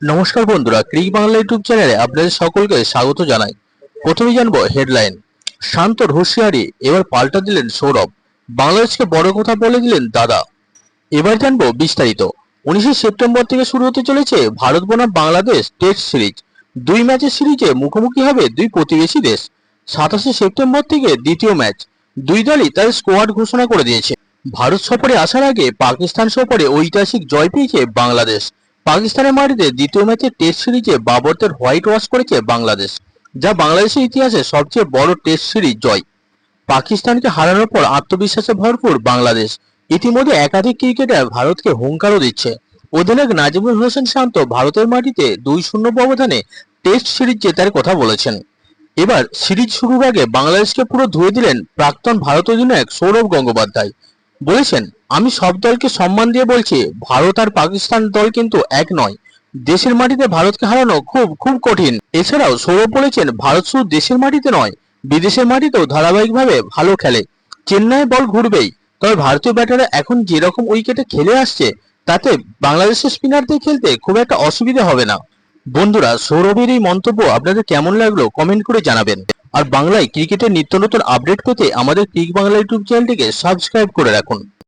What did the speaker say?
নমস্কার বন্ধুরা, ক্রিক বাংলা ইউটিউব চ্যানেলে আপনাদের সকলকে স্বাগত জানাই। প্রথমেই জানব হেডলাইন। শান্তর হুঁশিয়ারি, এবার পাল্টা দিলেন সৌরভ। বাংলাদেশকে বড় কথা বলে দিলেন দাদা। এবার জানব বিস্তারিত। উনিশে সেপ্টেম্বর থেকে শুরু হতে চলেছে ভারত বনাম বাংলাদেশ টেস্ট সিরিজ। দুই ম্যাচের সিরিজে মুখোমুখি হবে দুই প্রতিবেশী দেশ। সাতাশে সেপ্টেম্বর থেকে দ্বিতীয় ম্যাচ। দুই দলই তার স্কোয়াড ঘোষণা করে দিয়েছে। ভারত সফরে আসার আগে পাকিস্তান সফরে ঐতিহাসিক জয় পেয়েছে বাংলাদেশ। পাকিস্তানের মাটিতে দ্বিতীয় ম্যাচে টেস্ট সিরিজে বাবরদের হোয়াইট ওয়াশ করেছে বাংলাদেশ, যা বাংলাদেশের ইতিহাসে সবচেয়ে বড় টেস্ট সিরিজ জয়। পাকিস্তানকে হারানোর পর আত্মবিশ্বাসে ভরপুর বাংলাদেশ, ইতিমধ্যে একাধিক ক্রিকেটার ভারতকে হুঙ্কারও দিচ্ছে। অধিনায়ক নাজিমুল হোসেন শান্ত ভারতের মাটিতে দুই শূন্য ব্যবধানে টেস্ট সিরিজ জেতার কথা বলেছেন। এবার সিরিজ শুরুর আগে বাংলাদেশকে পুরো ধুয়ে দিলেন প্রাক্তন ভারত অধিনায়ক সৌরভ গঙ্গোপাধ্যায়। বলেছেন, আমি সব দলকে সম্মান দিয়ে বলছি, ভারত আর পাকিস্তান দল কিন্তু এক নয়। দেশের মাটিতে ভারতকে হারানো খুব খুব কঠিন। এছাড়াও সৌরভ বলেছেন, ভারত শুধু দেশের মাটিতে নয়, বিদেশের মাটিতেও ধারাবাহিকভাবে ভালো খেলে। চেন্নাই বল ঘুরবেই, তবে ভারতীয় ব্যাটাররা এখন যেরকম উইকেটে খেলে আসছে, তাতে বাংলাদেশের স্পিনারদের খেলতে খুব একটা অসুবিধা হবে না। বন্ধুরা, সৌরভের এই মন্তব্য আপনাদের কেমন লাগল কমেন্ট করে জানাবেন। আর বাংলায় ক্রিকেটের নিত্য নতুন আপডেট পেতে আমাদের ক্রিক বাংলা ইউটিউব চ্যানেলটিকে সাবস্ক্রাইব করে রাখুন।